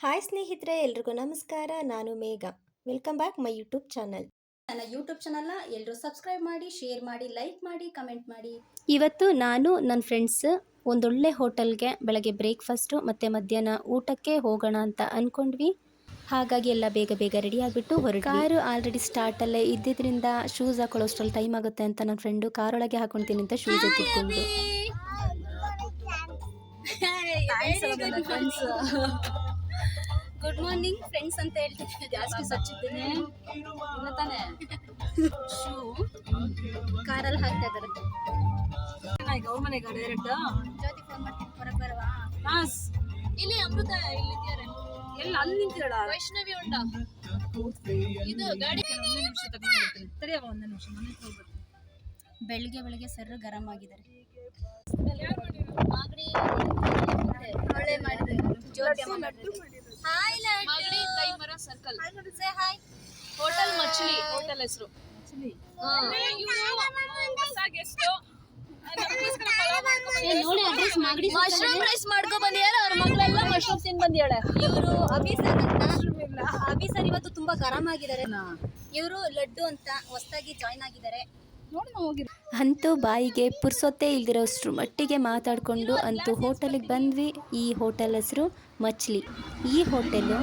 Hi ಸ್ನೇಹಿತರೆ ಎಲ್ರಿಗೂ ನಮಸ್ಕಾರ. ನಾನು Megha. Welcome back my YouTube channel ನನ್ನ ಯೂಟ್ಯೂಬ್ ಚಾನಲ್ನ ಎಲ್ಲರೂ ಸಬ್ಸ್ಕ್ರೈಬ್ ಮಾಡಿ ಶೇರ್ ಮಾಡಿ ಲೈಕ್ ಮಾಡಿ ಕಮೆಂಟ್ ಮಾಡಿ. ಇವತ್ತು ನಾನು ನನ್ನ ಫ್ರೆಂಡ್ಸ್ ಒಂದೊಳ್ಳೆ ಹೋಟೆಲ್ಗೆ ಬೆಳಗ್ಗೆ ಬ್ರೇಕ್ಫಾಸ್ಟು ಮತ್ತು ಮಧ್ಯಾಹ್ನ ಊಟಕ್ಕೆ ಹೋಗೋಣ ಅಂತ ಅಂದ್ಕೊಂಡ್ವಿ ಹಾಗಾಗಿ ಎಲ್ಲ ಬೇಗ ಬೇಗ ರೆಡಿ ಆಗಿಬಿಟ್ಟು ಹೊರ ಕಾರು ಆಲ್ರೆಡಿ ಸ್ಟಾರ್ಟಲ್ಲೇ ಇದ್ದಿದ್ದರಿಂದ ಶೂಸ್ ಹಾಕೊಳ್ಳೋಷ್ಟ್ರಲ್ಲಿ ಟೈಮ್ ಆಗುತ್ತೆ ಅಂತ ನನ್ನ ಫ್ರೆಂಡು ಕಾರೊಳಗೆ ಹಾಕೊಳ್ತೀನಿ ಅಂತ ಶೂಸ್ ಎತ್ತಿಕೊಂಡು ಗುಡ್ ಮಾರ್ನಿಂಗ್ ಫ್ರೆಂಡ್ಸ್ ಅಂತ ಹೇಳ್ತಿದ್ದೆ ಜಾಸ್ತಿ ಸಚ್ಚಿದ್ದೇನೆ. ತಾನೆ. ಶೂ. ಕಾರಲ್ಲಿ ಹಾಕ್ತಾ ಇದ್ದಾರೆ. ಜ್ಯೋತಿ ಫೋನ್ ಮಾಡ್ತೀನಿ. ಹೊರಗೆ ಬರವಾ. ಇಲ್ಲಿ ಅಮೃತ ಇಲ್ಲಿದ್ದಾರೆ. ಎಲ್ಲ ಅಲ್ಲಿ ನಿಂತಿರಲ್ಲ ವೈಷ್ಣವಿ ಉಂಟಾ. ಇದು ಗಾಡಿ. ಒಂದೇ ನಿಮಿಷ ತಗೊಂಡ್ಬರ್ತೀನಿ ತಡಿಯವ ಒಂದು ನಿಮಿಷ. ಮನೆ ಹೋಗ್ಬೇಕು ಬೆಳಿಗ್ಗೆ ಬೆಳಿಗ್ಗೆ ಸರ್ ಗರಂ ಆಗಿದ್ದಾರೆ. ಒಳ್ಳೆ ಮಾಡಿದ್ದಾರೆ. Jyothi hi Magadi Kaimara circle say hi hotel ಮಚ್ಲಿ hotel ಹೆಸರು. ನೋಡಿ ಅಡ್ರೆಸ್ ಮಾಡಿ ಮಶ್ರೂಮ್ ರೈಸ್ ಮಾಡ್ಕೊ ಬಂದಿಯಾರ ಅವ್ರ ಮಗಳೆಲ್ಲ ಮಶ್ರೂಮ್ ತಿನ್ ಬಂದಿಯಾಳೆ ಇವರು ಅಭಿ ಸರ್ ಅಂತ ಅಭಿ ಸರ್ ಇವತ್ತು ತುಂಬಾ ಗರಂ ಆಗಿದ್ದಾರೆ. ಇವರು ಲಡ್ಡು ಅಂತ ಹೊಸದಾಗಿ ಜಾಯ್ನ್ ಆಗಿದ್ದಾರೆ. ಅಂತೂ ಬಾಯಿಗೆ ಪುರ್ಸೊತ್ತೇ ಇಲ್ದಿರೋಷ್ಟ್ರ ಮಟ್ಟಿಗೆ ಮಾತಾಡಿಕೊಂಡು ಅಂತೂ ಹೋಟೆಲಿಗೆ ಬಂದ್ವಿ. ಈ ಹೋಟೆಲ್ ಹೆಸರು ಮಚ್ಲಿ. ಈ ಹೋಟೆಲು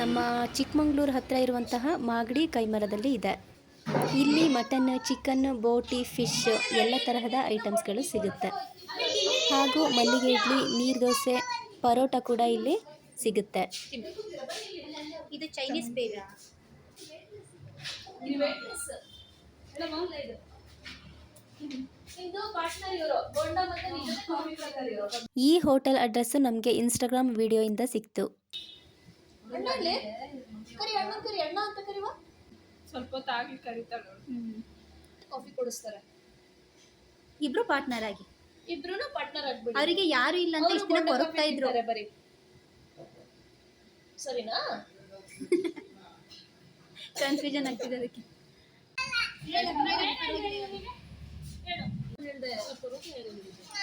ನಮ್ಮ ಚಿಕ್ಕಮಂಗ್ಳೂರು ಹತ್ತಿರ ಇರುವಂತಹ ಮಾಗಡಿ ಕೈಮರದಲ್ಲಿ ಇದೆ. ಇಲ್ಲಿ ಮಟನ್ ಚಿಕನ್ ಬೋಟಿ ಫಿಶ್ ಎಲ್ಲ ತರಹದ ಐಟಮ್ಸ್ಗಳು ಸಿಗುತ್ತೆ. ಹಾಗೂ ಮಲ್ಲಿಗೆ ಇಡ್ಲಿ ನೀರು ದೋಸೆ ಪರೋಟ ಕೂಡ ಇಲ್ಲಿ ಸಿಗುತ್ತೆ. ಇದು ಚೈನೀಸ್ ಬೇಬಿ ಈ ಹೋಟೆಲ್ ಅಡ್ರೆಸ್ಸು ನಮಗೆ ಇನ್ಸ್ಟಾಗ್ರಾಮ್ ವಿಡಿಯೋಯಿಂದ ಸಿಕ್ತು. ಕರಿ ಅಣ್ಣ ಕರಿ ಅಣ್ಣ ಅಂತ ಕರಿವಾ? ಸ್ವಲ್ಪ ಹೊತ್ತು ಆಗ್ಲಿ ಕಾಫಿ ಕೊಡಿಸ್ತಾರೆ. ಇಬ್ರು ಪಾರ್ಟ್ನರ್ ಆಗಿ. ಇಬ್ರು ಪಾರ್ಟ್ನರ್ ಆಗ್ಬಿಡಿ. ಅವರಿಗೆ ಯಾರು ಇಲ್ಲ ಅಂತ ಇಷ್ಟ ದಿನ ಕೊರಗ್ತಾ ಇದ್ರು. ಬರೀ. ಸರಿನಾ? ಕನ್ಫ್ಯೂಷನ್ ಆಗ್ತಿದೆ ಅದಕ್ಕೆ.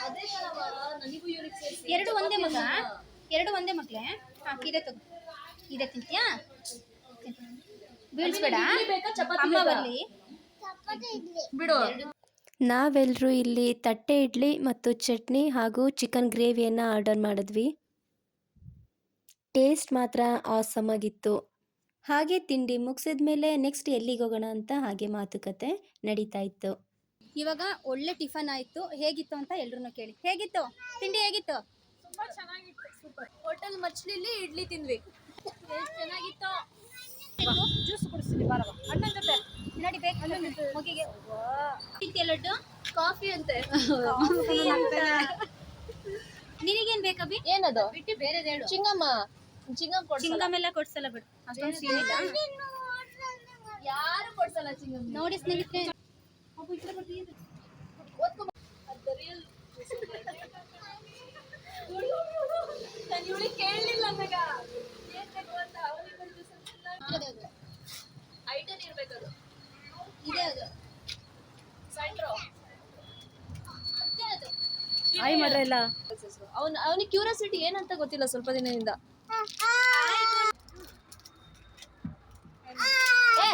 ಅದೇ ಕಣವ ನನಗೂ ಸೇರಿಸಿ ಎರಡು ಒಂದೇ ಮಗ? ಎರಡು ಒಂದೇ ಮಕ್ಳೇ? ಹಾ ಇದೆ ತಗೋ. ಇದೆ ತಿಂತ್ಯಾ? ಬೀಳ್ಸ್ಬೇಡ. ಬೇಕಾ? ಚಪಾತಿ ಅಮ್ಮ? ಬರ್ಲಿ. ಬಿಡು. ನಾವೆಲ್ಲರೂ ಇಲ್ಲಿ ತಟ್ಟೆ ಇಡ್ಲಿ ಮತ್ತು ಚಟ್ನಿ ಹಾಗೂ ಚಿಕನ್ ಗ್ರೇವಿಯನ್ನು ಆರ್ಡರ್ ಮಾಡಿದ್ವಿ. ಟೇಸ್ಟ್ ಮಾತ್ರ ಆಸಮ್ ಆಗಿತ್ತು. ಹಾಗೆ ತಿಂಡಿ ಮುಗಿಸಿದ ಮೇಲೆ ನೆಕ್ಸ್ಟ್ ಎಲ್ಲಿಗೆ ಹೋಗೋಣ ಅಂತ ಹಾಗೆ ಮಾತುಕತೆ ನಡೀತಾ ಇತ್ತು. ಇವಾಗ ಒಳ್ಳೆ ಟಿಫನ್ ಆಯ್ತು. ಹೇಗಿತ್ತು ಅಂತ ಎಲ್ರು ಕೇಳಿ. ಹೇಗಿತ್ತು? ತಿಂಡಿ ಹೇಗಿತ್ತು? ತುಂಬಾ ಚೆನ್ನಾಗಿತ್ತು. ಸೂಪರ್. ಹೋಟೆಲ್ ಮಚ್ಲಿಲಿ ಇಡ್ಲಿ ತಿಂದ್ವಿ. ಚೆನ್ನಾಗಿತ್ತು. ಜ್ಯೂಸ್ ಕುಡಿಸ್ತೀನಿ ಬಾರವ ಅಣ್ಣನ ಜೊತೆ. ನೋಡಿ ಬೇಕು ಮಗಿಗೆ. ತಿಂತೀಯ ಲಡ್ಡು? ಕಾಫಿ ಅಂತೆ. ನಿನಗೇನ್ ಏನದು? ಬಿಟ್ಟು ಬೇರೆ ಹೇಳು. ಚಿಂಗಮ್ಮ. ಚಿಂಗಮ್ ಕೊಡ್ಸಲ್ಲ. ಚಿಂಗಮ್ ಎಲ್ಲ ಕೊಡ್ಸಲ್ಲ ಬಿಡು. ಅಷ್ಟೊಂದು ಸೀನ್ ಇಲ್ಲ ಯಾರು ಕೊಡ್ಸಲ್ಲ ಚಿಂಗಮ್ ನೋಡಿ ಸ್ನೇಹಿತರೆ. ಅವನ್ ಅವನಿಗೆ ಕ್ಯೂರಿಯಾಸಿಟಿ ಏನಂತ ಗೊತ್ತಿಲ್ಲ ಸ್ವಲ್ಪ ದಿನದಿಂದ ಏ,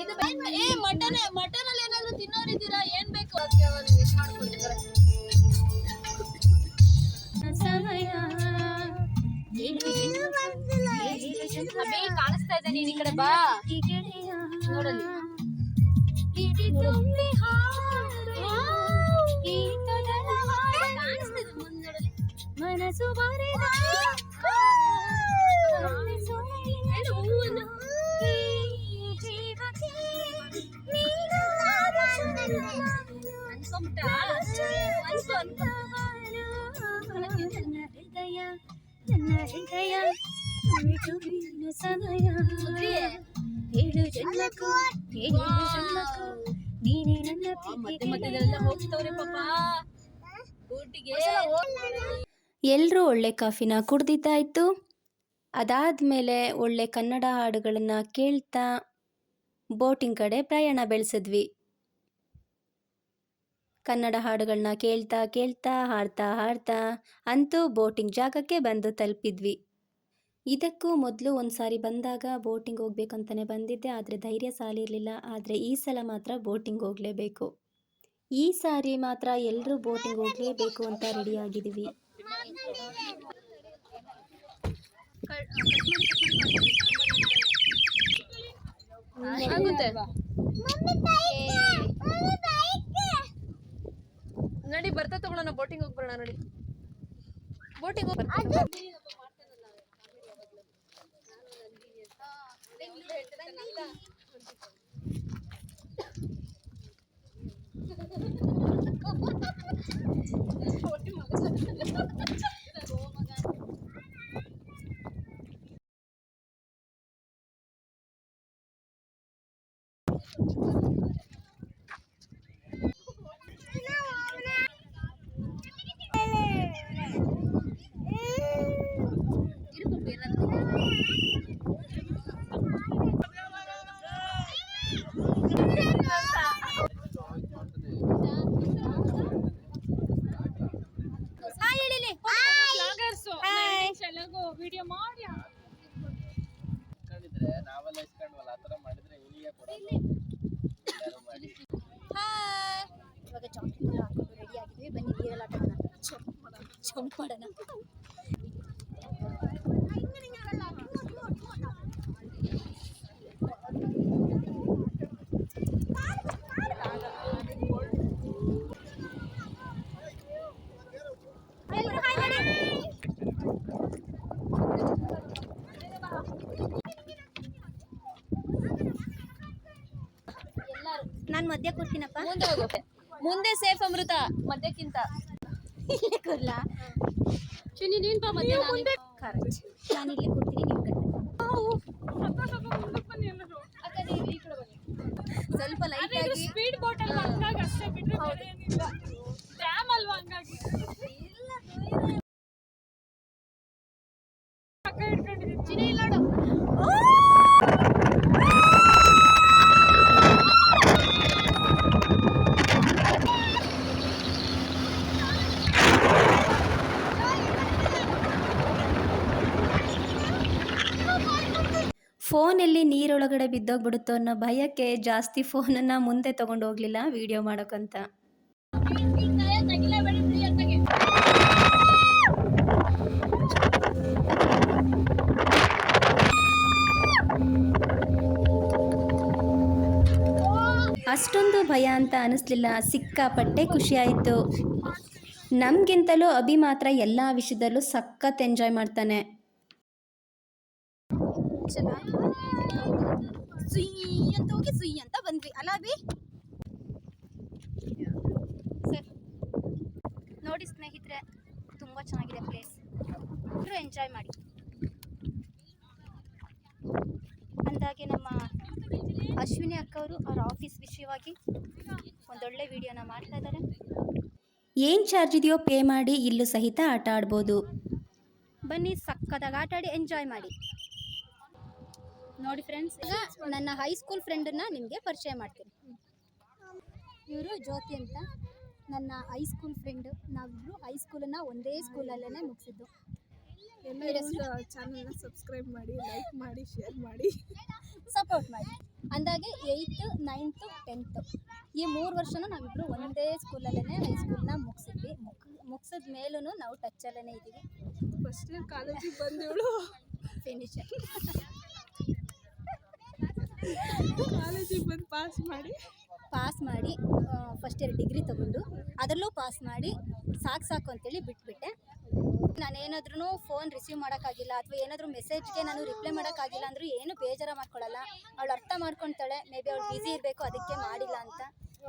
ಇದು ಬೇ- ಏ ಮಟನ್ ಮಟನ್ ಅಲ್ಲಿ ಏನಾದ್ರು ತಿನ್ನೋರಿದ್ದೀರಾ ಏನ್ ಬೇಕು ಅದಕ್ಕೆ ಅವ್ನಿಗೆ ಇದ್ ಮಾಡ್ಕೊಡ್ತಿದಾರೆ. ಅಬ್ಬಿ, ಕಾಣಿಸ್ತಾ ಇದೆ ಹೃದಯ ಸಮಯ. ಸುಗ್ರಿ. ಏಳು ಜನ್ಮಕ್ಕೂ ಏಳು ಜನ್ಮಕ್ಕೂ ನೀನೇ ನನ್ನ ಮಧ್ಯ ಮಧ್ಯದಲ್ಲೆಲ್ಲ ಹೋಗ್ತವ್ರೆ ಪಾಪ. ಊಟಿಗೆ ಎಲ್ಲರೂ ಒಳ್ಳೆ ಕಾಫಿನ ಕುಡ್ದಿದ್ದಾಯಿತು. ಅದಾದ್ಮೇಲೆ ಒಳ್ಳೆ ಕನ್ನಡ ಹಾಡುಗಳನ್ನು ಕೇಳ್ತಾ ಬೋಟಿಂಗ್ ಕಡೆ ಪ್ರಯಾಣ ಬೆಳೆಸಿದ್ವಿ. ಕನ್ನಡ ಹಾಡುಗಳನ್ನ ಕೇಳ್ತಾ ಕೇಳ್ತಾ ಹಾಡ್ತಾ ಹಾಡ್ತಾ ಅಂತೂ ಬೋಟಿಂಗ್ ಜಾಗಕ್ಕೆ ಬಂದು ತಲುಪಿದ್ವಿ. ಇದಕ್ಕೂ ಮೊದಲು ಒಂದು ಸಾರಿ ಬಂದಾಗ ಬೋಟಿಂಗ್ ಹೋಗ್ಬೇಕಂತಲೇ ಬಂದಿದ್ದೆ ಆದರೆ ಧೈರ್ಯ ಸಾಲಿರಲಿಲ್ಲ ಆದರೆ ಈ ಸಲ ಮಾತ್ರ ಬೋಟಿಂಗ್ ಹೋಗಲೇಬೇಕು. ಈ ಸಾರಿ ಮಾತ್ರ ಎಲ್ಲರೂ ಬೋಟಿಂಗ್ ಹೋಗಲೇಬೇಕು ಅಂತ ರೆಡಿ ಆಗಿದ್ದೀವಿ. ಆಗುತ್ತೆ. ನಡಿ ಬರ್ತಾ ತಗೊಳ್ಳೋಣ ಬೋಟಿಂಗ್ ಹೋಗಿ ಬರೋಣ ನಡಿ. ಬೋಟಿಂಗ್ ಹೋಗಿ ಇಸ್ಕೊಂಡಿದ್ರೆ ನಾವೆಲ್ಲ ಇಸ್ಕೊಂಡ್ವಲ್ಲ ಆ ಥರ ಮಾಡಿದ್ರೆ ಇವನಿಗೆ ಕೊಡೋದು ಯಾರು ಮಾಡಿ ಇವಾಗ ಚಾಕ್ಲೇಟ್ ಎಲ್ಲ ಹಾಕೊಂಡು ರೆಡಿ ಆಗಿದ್ವಿ ಬನ್ನಿ ನೀರೆಲ್ಲ ಆಟ ಜಂಪ್ ಮಾಡೋಣ ನಾನು ಮಧ್ಯ ಕೊಡ್ತೀನಪ್ಪ. ಮುಂದೆ ಹೋಗೋಕೆ ಮುಂದೆ ಸೇಫ್ ಅಮೃತ ಮದ್ಯಕ್ಕಿಂತ. ಇಲ್ಲೇ ಕೊಡ್ಲಾ ಚಿನ್ನಿ ನೀನ್ ಬಾ ಮಧ್ಯ ನಾನು ಕರೆಕ್ಟ್ ನಾನು ಇಲ್ಲೇ ಕೊಡ್ತೀನಿ ನೀವು ಸ್ವಲ್ಪ ಲೈಟ್ ಆಗಿ ಸ್ಪೀಡ್ ಬೋಟ್ ಅಷ್ಟೇ ಬಿಟ್ರೆ ಬೇರೆ ಏನಿಲ್ಲ. ಡ್ಯಾಮ್ ಅಲ್ವಾ ಹಂಗಾಗಿ? ಪಕ್ಕ ಹಿಡ್ಕೊಂಡಿದ್ದೀನಿ. ಚಿನಿ ಇಲ್ಲ ನೋಡು. ಫೋನಲ್ಲಿ ನೀರೊಳಗಡೆ ಬಿದ್ದೋಗ್ಬಿಡುತ್ತೋ ಅನ್ನೋ ಭಯಕ್ಕೆ ಜಾಸ್ತಿ ಫೋನನ್ನು ಮುಂದೆ ತೊಗೊಂಡು ಹೋಗಲಿಲ್ಲ ವಿಡಿಯೋ ಮಾಡೋಕ್ಕಂತ ಅಷ್ಟೊಂದು ಭಯ ಅಂತ ಅನಿಸ್ಲಿಲ್ಲ. ಸಿಕ್ಕಾಪಟ್ಟೆ ಖುಷಿಯಾಯಿತು. ನಮಗಿಂತಲೂ ಅಭಿ ಮಾತ್ರ ಎಲ್ಲ ವಿಷಯದಲ್ಲೂ ಸಖತ್ ಎಂಜಾಯ್ ಮಾಡ್ತಾನೆ. ಚೆನ್ನಾಗಿ ಸುಯ್ ಅಂತ ಹೋಗಿ ಸುಯ್ಯಿ ಅಂತ ಬಂದ್ವಿ. ಅಲ್ಲ ಬಿ ಸರ್ ನೋಡಿ ಸ್ನೇಹಿತರೆ ತುಂಬ ಚೆನ್ನಾಗಿದೆ ಪ್ಲೇಸ್ ಎಲ್ಲರೂ ಎಂಜಾಯ್ ಮಾಡಿ. ಅಂದಾಗೆ ನಮ್ಮ ಅಶ್ವಿನಿ ಅಕ್ಕವರು ಅವ್ರ ಆಫೀಸ್ ವಿಷಯವಾಗಿ ಒಂದೊಳ್ಳೆ ವಿಡಿಯೋನ ಮಾಡ್ತಾ ಇದ್ದಾರೆ. ಏನು ಚಾರ್ಜ್ ಇದೆಯೋ ಪೇ ಮಾಡಿ ಇಲ್ಲೂ ಸಹಿತ ಆಟ ಆಡ್ಬೋದು. ಬನ್ನಿ ಸಕ್ಕದಾಗ ಆಟ ಆಡಿ ಎಂಜಾಯ್ ಮಾಡಿ. ನೋಡಿ ಫ್ರೆಂಡ್ಸ್ ಈಗ ನನ್ನ ಹೈಸ್ಕೂಲ್ ಫ್ರೆಂಡನ್ನ ನಿಮಗೆ ಪರಿಚಯ ಮಾಡ್ತೀನಿ. ಇವರು ಜ್ಯೋತಿ ಅಂತ. ನನ್ನ ಹೈಸ್ಕೂಲ್ ಫ್ರೆಂಡ್ ನಾವಿಬ್ರು ಹೈಸ್ಕೂಲನ್ನು ಒಂದೇ ಸ್ಕೂಲಲ್ಲೇ ಮುಗಿಸಿದ್ದು. ಚಾನಲ್ನ ಸಬ್ಸ್ಕ್ರೈಬ್ ಮಾಡಿ ಲೈಕ್ ಮಾಡಿ ಶೇರ್ ಮಾಡಿ. ಸಪೋರ್ಟ್ ಮಾಡಿ. ಅಂದಾಗೆ ಏಯ್ತು ನೈನ್ತು ಟೆಂತು ಈ ಮೂರು ವರ್ಷನೂ ನಾವಿಬ್ರು ಒಂದೇ ಸ್ಕೂಲಲ್ಲೇ ಹೈಸ್ಕೂಲ್ನ ಮುಗಿಸಿದ್ವಿ. ಮುಗ್ ಮುಗಿಸಿದ ಮೇಲೂ ನಾವು ಟಚ್ಚಲ್ಲೇ ಇದ್ದೀವಿ. ಫಸ್ಟ್ ಕಾಲೇಜಿಗೆ ಬಂದಿವಳು. ಫಿನಿಶ್ ಕಾಲೇಜಿಗೆ ಬಂದು ಪಾಸ್ ಮಾಡಿ? ಪಾಸ್ ಮಾಡಿ ಫಸ್ಟ್ ಇಯರ್ ಡಿಗ್ರಿ ತಗೊಂಡು ಅದರಲ್ಲೂ ಪಾಸ್ ಮಾಡಿ ಸಾಕು ಸಾಕು ಅಂತೇಳಿ ಬಿಟ್ಬಿಟ್ಟೆ. ನಾನೇನಾದ್ರೂ ಫೋನ್ ರಿಸೀವ್ ಮಾಡೋಕ್ಕಾಗಿಲ್ಲ ಅಥವಾ ಏನಾದರೂ ಮೆಸೇಜ್ಗೆ ನಾನು ರಿಪ್ಲೈ ಮಾಡೋಕ್ಕಾಗಿಲ್ಲ ಅಂದರೂ ಏನು ಬೇಜಾರ ಮಾಡ್ಕೊಳ್ಳಲ್ಲ ಅವಳು ಅರ್ಥ ಮಾಡ್ಕೊತಾಳೆ ಮೇ ಬಿ ಅವಳು ಬ್ಯುಸಿ ಇರಬೇಕು ಅದಕ್ಕೆ ಮಾಡಿಲ್ಲ ಅಂತ.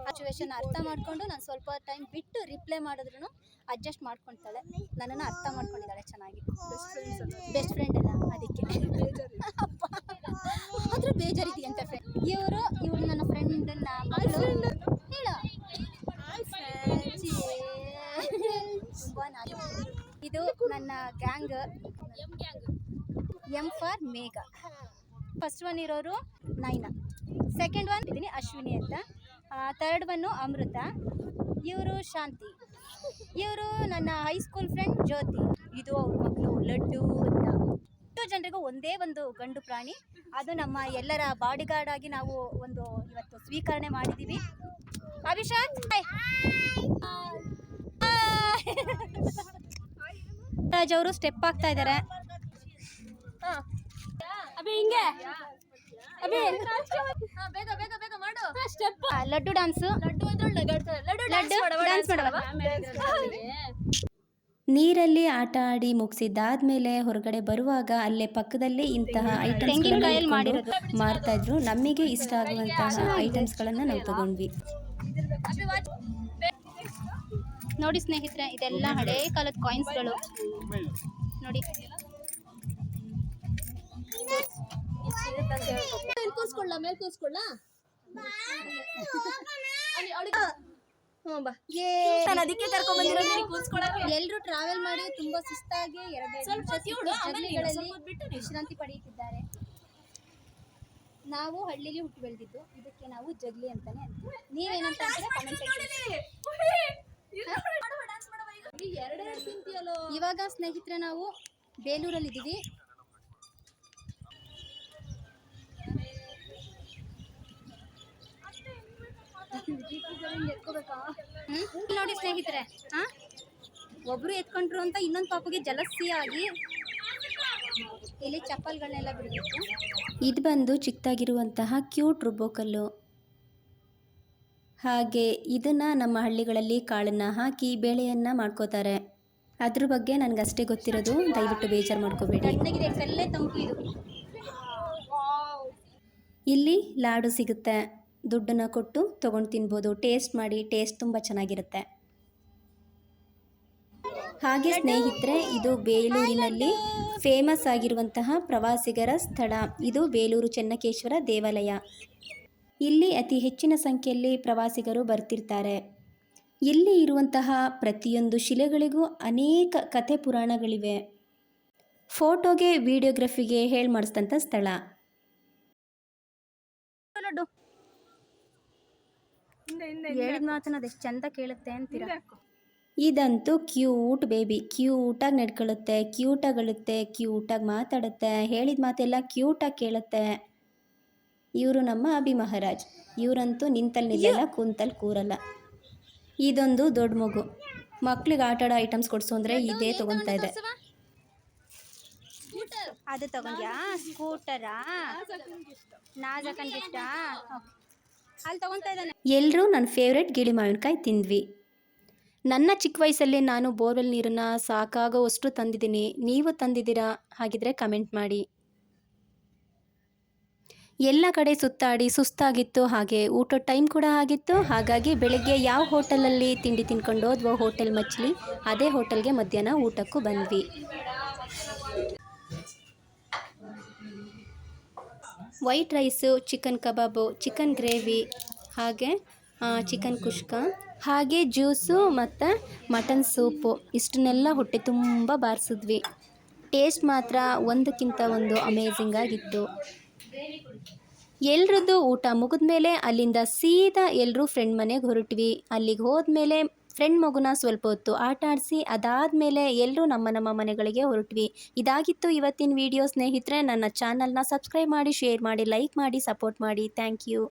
ಸಿಚುವೇಶನ್ ಅರ್ಥ ಮಾಡಿಕೊಂಡು ನಾನು ಸ್ವಲ್ಪ ಟೈಮ್ ಬಿಟ್ಟು ರಿಪ್ಲೈ ಮಾಡಿದ್ರು ಅಡ್ಜಸ್ಟ್ ಮಾಡ್ಕೊತಾಳೆ. ನನ್ನನ್ನು ಅರ್ಥ ಮಾಡ್ಕೊಂಡಿದ್ದಾಳೆ ಚೆನ್ನಾಗಿ. ಬೆಸ್ಟ್ ಫ್ರೆಂಡ್ಸ್ ಬೆಸ್ಟ್ ಫ್ರೆಂಡ್ ಅಲ್ಲ ಅದಕ್ಕೆ ಅಪ್ಪ ಆದ್ರೂ ಬೇಜಾರಿದೆಯಂತೆ ಫ್ರೆಂಡ್ ಇವರು ಇವ್ರು ನನ್ನ ಫ್ರೆಂಡನ್ನ ಮಗಳು ಹೇಳ ತುಂಬಾ ನಾಚು. ಇದು ನನ್ನ gang M for Megha. First one ಇರೋರು ನೈನಾ. ಸೆಕೆಂಡ್ ಒನ್ ಇದ್ದೀನಿ ಅಶ್ವಿನಿ ಅಂತ. Third one Amrutha. ಇವರು ಶಾಂತಿ. ಇವರು ನನ್ನ ಹೈಸ್ಕೂಲ್ ಫ್ರೆಂಡ್ ಜ್ಯೋತಿ. ಇದು ಅವ್ರ ಮಗಳು ಲಡ್ಡು ಅಂತ. ಎಷ್ಟು ಜನರಿಗೂ ಒಂದೇ ಒಂದು ಗಂಡು ಪ್ರಾಣಿ. ಅದು ನಮ್ಮ ಎಲ್ಲರ ಬಾಡಿಗಾರ್ಡ್ ಆಗಿ ನಾವು ಒಂದು ಇವತ್ತು ಸ್ವೀಕರಣೆ ಮಾಡಿದ್ದೀವಿ ಅಭಿಷೇಕ್ ರಾಜ್ ಅವರು ಸ್ಟೆಪ್ ಆಗ್ತಾ ಇದ್ದಾರೆ ಅಭಿ ಹಿಂಗೆ? ಅಭಿ? ಹಾ, ಬೇಗ ಬೇಗ ಬೇಗ ಮಾಡು. ಸ್ಟೆಪ್ ಲಡ್ಡು ಡ್ಯಾನ್ಸ್ ಲಡ್ಡು ಅಂದ್ರೆ ಲಗಾಡ್ತಾರೆ ಲಡ್ಡು ಲಡ್ಡು ಡ್ಯಾನ್ಸ್ dance ಮಾಡವ. ಮಾಡವ? ನೀರಲ್ಲಿ ಆಟ ಆಡಿ ಮುಗಿಸಿದ್ದಾದ್ಮೇಲೆ ಹೊರಗಡೆ ಬರುವಾಗ ಅಲ್ಲೇ ಪಕ್ಕದಲ್ಲಿ ಇಂತಹ ತೆಂಗಿನಕಾಯಲ್ಲಿ ಐಟಮ್ಸ್ ಮಾಡಿರೋದು. ಮಾರ್ತಾ ಇದ್ರು ನಮಗೆ ಇಷ್ಟ ಆಗುವಂತಹ ಐಟಮ್ಸ್ಗಳನ್ನು ನಾವು ತಗೊಂಡ್ವಿ. ನೋಡಿ ಸ್ನೇಹಿತರೆ ಇದೆಲ್ಲ ಹಳೇ ಕಾಲದ ಕಾಯಿನ್ಸ್ಗಳು ನೋಡಿ. ಮೇಲೆ ಅದಕ್ಕೆ ಕರ್ಕೊಂಡ್ ಬಂದಿರೋದು ಕೂರ್ಸ್ಕೊಳಕ್ಕೆ ಎಲ್ಲರೂ ಟ್ರಾವೆಲ್ ಮಾಡಿ ತುಂಬಾ ಸುಸ್ತಾಗಿ. ವಿಶ್ರಾಂತಿ ಪಡೆಯುತ್ತಿದ್ದಾರೆ. ನಾವು ಹಳ್ಳಿಲಿ ಹುಟ್ಟು ಬೆಳೆದಿದ್ದು. ಇದಕ್ಕೆ ನಾವು ಜಗ್ಲಿ ಅಂತಾನೆ ಅಂತೀವಿ. ನೀವೇನಂತ ಇವಾಗ ಸ್ನೇಹಿತರೆ ನಾವು ಬೇಲೂರಲ್ಲಿ ಇದ್ದೀವಿ ಹ್ಮ್? ಇಲ್ಲಿ ನೋಡಿ ಸ್ನೇಹಿತರೆ ಹಾ ಒಬ್ರು ಎತ್ಕೊಂಡ್ರು ಅಂತ ಇನ್ನೊಂದು ಪಾಪಿಗೆ ಜಲಸಿಯಾಗಿ ಇಲ್ಲಿ ಚಪ್ಪಲ್ಗಳನ್ನೆಲ್ಲ ಬಿಡಬೇಕು. ಇದು ಬಂದು ಚಿಕ್ಕದಾಗಿರುವಂತಹ ಕ್ಯೂಟ್ ರುಬ್ಬೋಕಲ್ಲು. ಹಾಗೆ ಇದನ್ನು ನಮ್ಮ ಹಳ್ಳಿಗಳಲ್ಲಿ ಕಾಳನ್ನು ಹಾಕಿ ಬೇಳೆಯನ್ನು ಮಾಡ್ಕೋತಾರೆ. ಅದ್ರ ಬಗ್ಗೆ ನನಗಷ್ಟೇ ಗೊತ್ತಿರೋದು ದಯವಿಟ್ಟು ಬೇಜಾರು ಮಾಡ್ಕೋಬೇಡಿ. ಇಲ್ಲಿ ಲಾಡು ಸಿಗುತ್ತೆ. ದುಡ್ಡನ್ನು ಕೊಟ್ಟು ತೊಗೊಂಡು ತಿನ್ಬೋದು. ಟೇಸ್ಟ್ ಮಾಡಿ ಟೇಸ್ಟ್ ತುಂಬ ಚೆನ್ನಾಗಿರುತ್ತೆ. ಹಾಗೆ ಸ್ನೇಹಿತರೆ ಇದು ಬೇಲೂರಿನಲ್ಲಿ ಫೇಮಸ್ ಆಗಿರುವಂತಹ ಪ್ರವಾಸಿಗರ ಸ್ಥಳ. ಇದು ಬೇಲೂರು ಚೆನ್ನಕೇಶ್ವರ ದೇವಾಲಯ. ಇಲ್ಲಿ ಅತಿ ಹೆಚ್ಚಿನ ಸಂಖ್ಯೆಯಲ್ಲಿ ಪ್ರವಾಸಿಗರು ಬರ್ತಿರ್ತಾರೆ. ಇಲ್ಲಿ ಇರುವಂತಹ ಪ್ರತಿಯೊಂದು ಶಿಲೆಗಳಿಗೂ ಅನೇಕ ಕಥೆ ಪುರಾಣಗಳಿವೆ. ಫೋಟೋಗೆ ವಿಡಿಯೋಗ್ರಫಿಗೆ ಹೇಳಿ ಮಾಡಿಸಿದಂಥ ಸ್ಥಳ ಲಡ್ಡು ಹೇಳಿದ ಮಾತನ್ನ ಎಷ್ಟು ಚಂದ ಕೇಳುತ್ತೆ ಅಂತೀರಾ? ಇದಂತೂ ಕ್ಯೂಟ್ ಬೇಬಿ ಕ್ಯೂಟಾಗಿ ನಡ್ಕೊಳ್ಳುತ್ತೆ ಕ್ಯೂಟಾಗಿ ಅಳುತ್ತೆ ಕ್ಯೂಟಾಗಿ ಮಾತಾಡುತ್ತೆ ಹೇಳಿದ ಮಾತೆಲ್ಲ ಕ್ಯೂಟಾಗಿ ಕೇಳುತ್ತೆ. ಇವರು ನಮ್ಮ ಅಭಿ ಮಹಾರಾಜ್. ಇವರಂತೂ ನಿಂತಲ್ಲಿ ನಿಲ್ಲಲ್ಲ ಕುಂತಲ್ಲಿ ಕೂರಲ್ಲ. ಇದೊಂದು ದೊಡ್ಡ ಮಗು. ಮಕ್ಳಿಗೆ ಆಟ ಆಡೋ ಐಟಮ್ಸ್ ಕೊಡಿಸು ಅಂದರೆ ಇದೇ ತೊಗೊತಾ ಇದೆ. ಅದು ತಗೊಂಡ್ಯಾ? ಸ್ಕೂಟರಾ? ನಾಜಕನ್ ಗಿಫ್ಟಾ ಅಲ್ಲಿ ಎಲ್ಲರೂ ನನ್ನ ಫೇವ್ರೆಟ್ ಗಿಳಿ ಮಾವಿನಕಾಯಿ ತಿಂದ್ವಿ. ನನ್ನ ಚಿಕ್ಕ ವಯಸ್ಸಲ್ಲಿ ನಾನು ಬೋರ್ವೆಲ್ ನೀರನ್ನು ಸಾಕಾಗೋವಷ್ಟು ತಂದಿದ್ದೀನಿ. ನೀವು ತಂದಿದ್ದೀರಾ? ಹಾಗಿದ್ರೆ ಕಮೆಂಟ್ ಮಾಡಿ. ಎಲ್ಲ ಕಡೆ ಸುತ್ತಾಡಿ ಸುಸ್ತಾಗಿತ್ತು. ಹಾಗೆ ಊಟದ ಟೈಮ್ ಕೂಡ ಆಗಿತ್ತು. ಹಾಗಾಗಿ ಬೆಳಗ್ಗೆ ಯಾವ ಹೋಟೆಲಲ್ಲಿ ತಿಂಡಿ ತಿನ್ಕೊಂಡು ಅಥವಾ ಹೋಟೆಲ್ ಮಚ್ಲಿ ಅದೇ ಹೋಟೆಲ್ಗೆ ಮಧ್ಯಾಹ್ನ ಊಟಕ್ಕೂ ಬಂದ್ವಿ. White rice, chicken kebab, chicken gravy, ಹಾಗೆ ಚಿಕನ್ ಕುಷ್ಕ, ಹಾಗೆ ಜ್ಯೂಸು ಮತ್ತು ಮಟನ್ ಸೂಪು. ಇಷ್ಟನ್ನೆಲ್ಲ ಹೊಟ್ಟೆ ತುಂಬ ಬಾರಿಸಿದ್ವಿ. ಟೇಸ್ಟ್ ಮಾತ್ರ ಒಂದಕ್ಕಿಂತ ಒಂದು ಅಮೇಝಿಂಗ್ ಆಗಿತ್ತು. ಎಲ್ರದ್ದು ಊಟ ಮುಗಿದ್ಮೇಲೆ ಅಲ್ಲಿಂದ ಸೀದಾ ಎಲ್ಲರೂ ಫ್ರೆಂಡ್ ಮನೆಗೆ ಹೊರಟ್ವಿ. ಅಲ್ಲಿಗೆ ಹೋದ್ಮೇಲೆ ಫ್ರೆಂಡ್ ಮಗುನ ಸ್ವಲ್ಪ ಹೊತ್ತು ಆಟ ಆಡಿಸಿ ಅದಾದಮೇಲೆ ಎಲ್ಲರೂ ನಮ್ಮ ನಮ್ಮ ಮನೆಗಳಿಗೆ ಹೊರಟ್ವಿ. ಇದಾಗಿತ್ತು ಇವತ್ತಿನ ವಿಡಿಯೋ ಸ್ನೇಹಿತರೆ. ನನ್ನ ಚಾನಲ್ನ ಸಬ್ಸ್ಕ್ರೈಬ್ ಮಾಡಿ ಶೇರ್ ಮಾಡಿ ಲೈಕ್ ಮಾಡಿ ಸಪೋರ್ಟ್ ಮಾಡಿ. Thank you